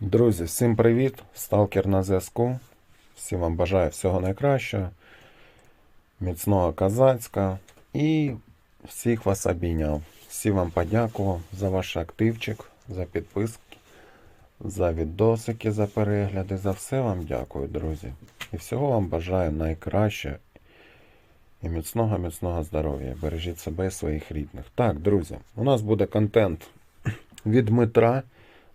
Друзі, всім привіт! Сталкер на зв'язку. Всім вам бажаю всього найкращого, міцного козацька і всіх вас обійняв. Всім вам подякував за ваш активчик, за підписки, за відосики, за перегляди. За все вам дякую, друзі. І всього вам бажаю найкраще і міцного, міцного здоров'я. Бережіть себе і своїх рідних. Так, друзі, у нас буде контент від Дмитра.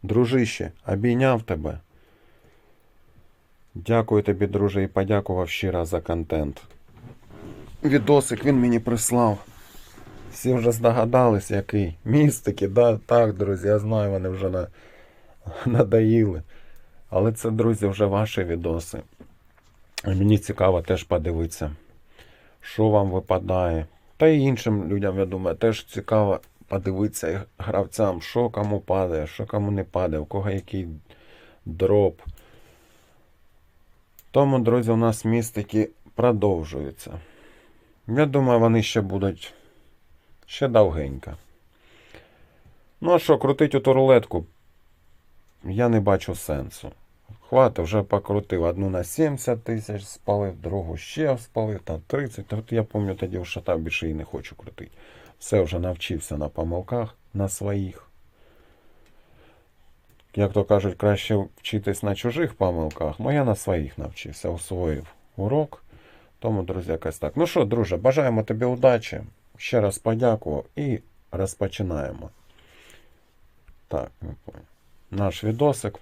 Дружище, обійняв тебе. Дякую тобі, друже, і подякував щиро за контент. Відосик він мені прислав. Всі вже здогадались, який. Містики, да, так, друзі, я знаю, вони вже на... надоїли. Але це, друзі, вже ваші відоси. Мені цікаво теж подивитися, що вам випадає. Та й іншим людям, я думаю, теж цікаво подивитися гравцям, що кому падає, що кому не падає, у кого який дроп. Тому, друзі, у нас містики продовжуються. Я думаю, вони ще будуть ще довгенько. Ну а що, крутить оту рулетку я не бачу сенсу. Хвати, вже покрутив. Одну на 70 тисяч спалив, другу ще спалив, там 30. От я пам'ятаю, тоді в шатав більше і не хочу крутити. Все вже навчився на помилках, на своїх. Як то кажуть, краще вчитись на чужих помилках, але я на своїх навчився, усвоїв урок. Тому, друзі, якось так. Ну що, друже, бажаємо тобі удачі. Ще раз подякував і розпочинаємо. Так. Наш відосик.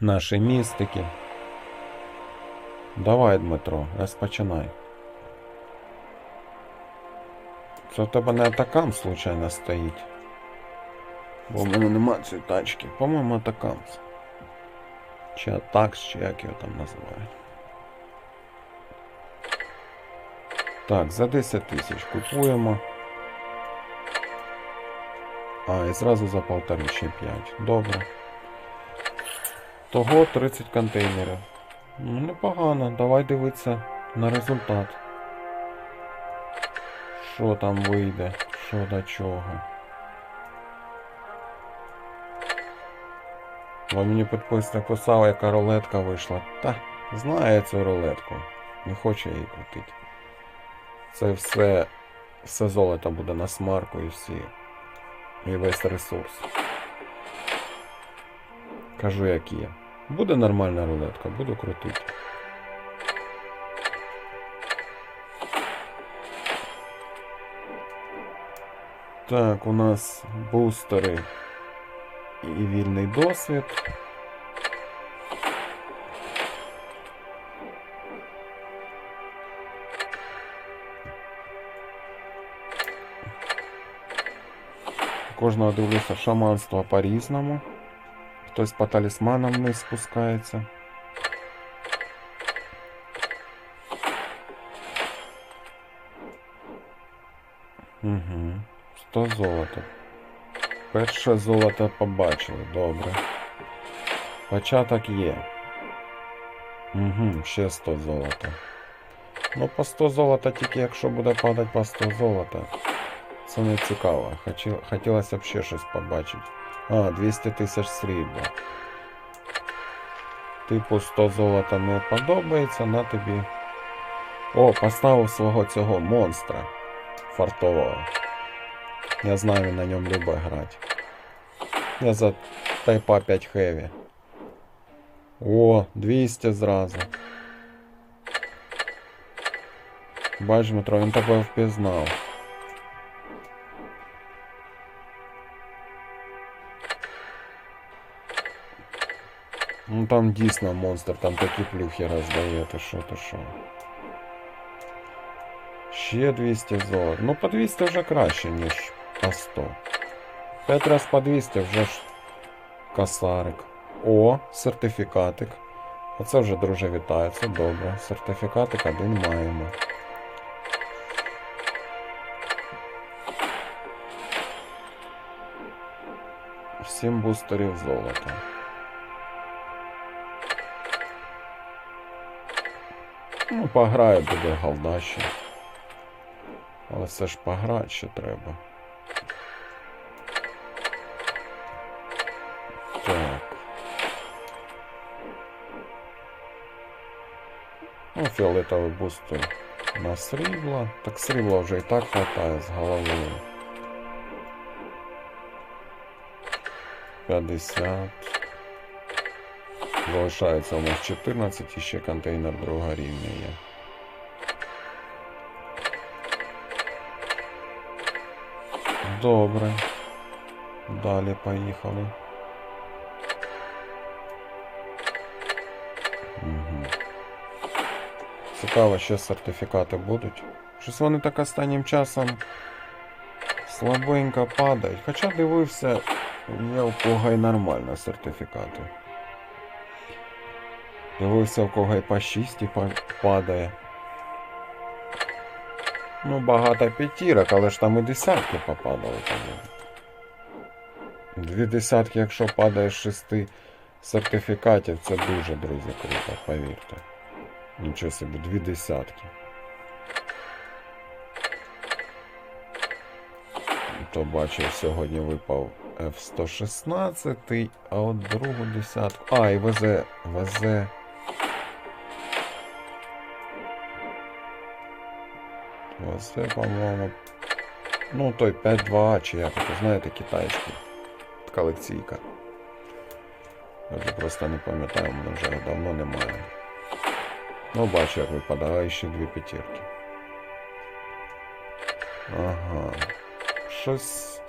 Наші містики. Давай, Дмитро, розпочинай. Це в тебе не атакам случайно стоїть. Бо в мене нема цієї тачки. По-моєму, атакам. Чи атакс, чи як його там називають. Так, за 10 тисяч купуємо. А, і зразу за полтори ще 5. Добре. Того 30 контейнерів. Ну, непогано. Давай дивитися на результат. Що там вийде, що до чого. Бо мені підписник писав, яка рулетка вийшла. Та, знає цю рулетку. Не хоче її крутити. Це все, все золото буде на смарку і всі. І весь ресурс. Кажу, як є. Буде нормальна рулетка, буду крутити. Так, у нас бустери і вільний досвід. У Кожного дивлюся шаманство по-різному. Хтось по талісманам вниз спускається. Угу. 100 золота. Перше золото побачили, добре. Початок є. Угу, ще 100 золота. Ну, по 100 золота тільки якщо буде падати по 100 золота. Це не цікаво. Хотіл, хотілося б ще щось побачити. А, 200 тисяч срібла. Типу 100 золота не подобається, на тобі. О, поставив свого цього монстра фартового. Я знаю, він на ньому любить грати. Я за тайпа 5 хеві. О, 200 зразу. Бач, Дмитро, він тебе впізнав. Ну там дійсно монстр, там такі плюхи роздає, ти що, ти що. Ще 200 золот. Ну по 200 вже краще, ніж по 100. 5 раз по 200 вже ж косарик. О, сертифікатик. Оце вже, друже, це добре. Сертифікатик один маємо. Сім бустерів золота. Ну, пограю буде голда. Але це ж пограти ще треба. Ну, фіолетовий бустер на срібло. Так срібла вже і так хватає з головою. 50. Залишається у нас 14 і ще контейнер другого рівня є. Добре. Далі поїхали. Цікаво, що сертифікати будуть. Щось вони так останнім часом слабенько падають. Хоча дивився, є у кого і нормально сертифікати. Дивився, у кого і по 6 і падає. Ну, багато п'ятірок, але ж там і десятки попадали. Дві десятки, якщо падає з шести сертифікатів, це дуже, друзі, круто, повірте. Нічого собі, дві десятки. То бачив, сьогодні випав F-116, а от другу десятку. А, і везе, везе. Везе, по-моєму. Ну, той 5-2, чи як це, знаєте, китайський. Колекційка. Я просто не пам'ятаю, мене вже давно немає. Ну, бачу, як випадає ще дві п'ятірки. Ага. Щось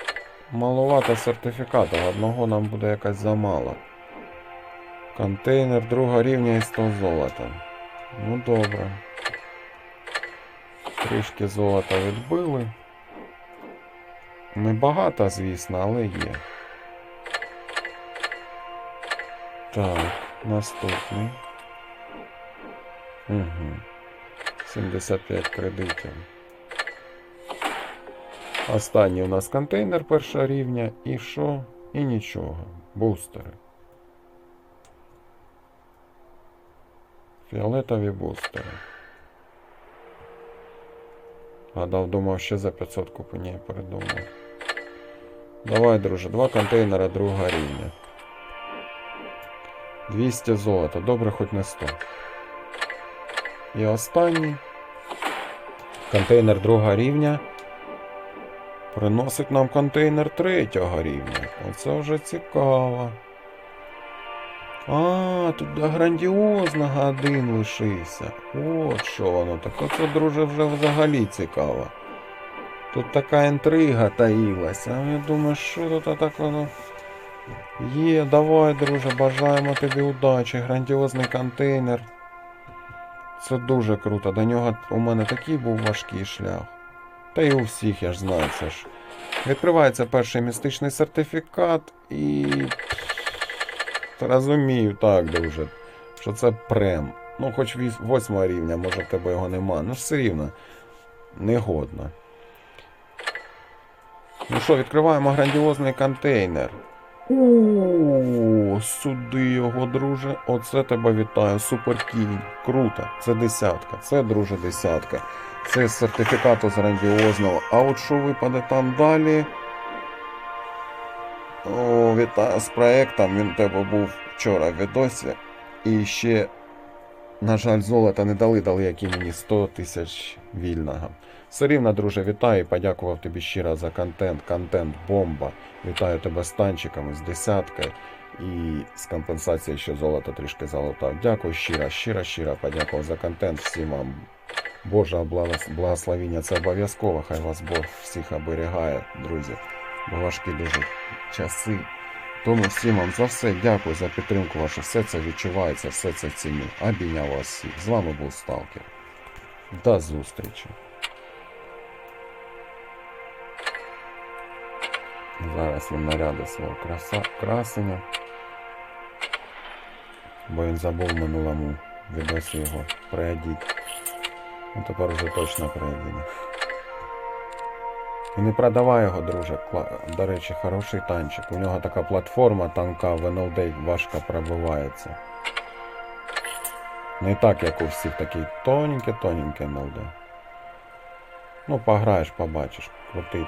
маловато сертифікатів. Одного нам буде якось замало. Контейнер другого рівня і 100 золота. Ну добре. Трішки золота відбили. Небагато, звісно, але є. Так, наступний. Угу. 75 кредитів. Останній у нас контейнер першого рівня. І що? І нічого. Бустери. Фіолетові бустери. Гадав, думав, ще за 500 купу. Ні, передумав. Давай, друже, два контейнера другого рівня. 200 золота. Добре, хоч не 100. І останній. Контейнер другого рівня. Приносить нам контейнер третього рівня. Оце вже цікаво. А, тут до грандіозного один лишився. От що воно. Так оце, друже, вже взагалі цікаво. Тут така інтрига таїлася. А я думаю, що тут так воно. Є, давай, друже, бажаємо тобі удачі. Грандіозний контейнер. Це дуже круто. До нього у мене такий був важкий шлях. Та й у всіх, я ж знаю, це ж. Відкривається перший містичний сертифікат і. Розумію, так, друже, що це прем. Ну, хоч восьмого рівня, може в тебе його нема. Ну все рівно. Негодно. Ну що, відкриваємо грандіозний контейнер. О, сюди його, друже. Оце тебе вітаю. Супер кінь. Круто. Це десятка. Це, друже, десятка. Це з сертифікату з грандіозного. А от що випаде там далі? О, вітаю з проектом. Він тебе був вчора в відосі. І ще, на жаль, золота не дали, дали які мені 100 тисяч вільного. Все рівно, друже, вітаю і подякував тобі щиро за контент. Контент бомба. Вітаю тебе з танчиками, з десяткою і з компенсацією, що золото трішки залутав. Дякую щиро, щиро, щиро подякував за контент. Всім вам благос- благословіння. Це обов'язково. Хай вас Бог всіх оберігає, друзі. Бо важкі дуже часи. Тому всім вам за все дякую за підтримку вашу. Все це відчувається, все це ціню. Обійняв вас всіх. З вами був Сталкер. До зустрічі. Зараз він нарядить свого краса... красення. Бо він забув минулому відосі його приодіть. Ну тепер вже точно приодіне. І не продавай його, друже. До речі, хороший танчик. У нього така платформа танка, в NLD важко пробивається. Не так, як у всіх, такий тоненький-тоненький NLD. Ну, пограєш, побачиш. Крутий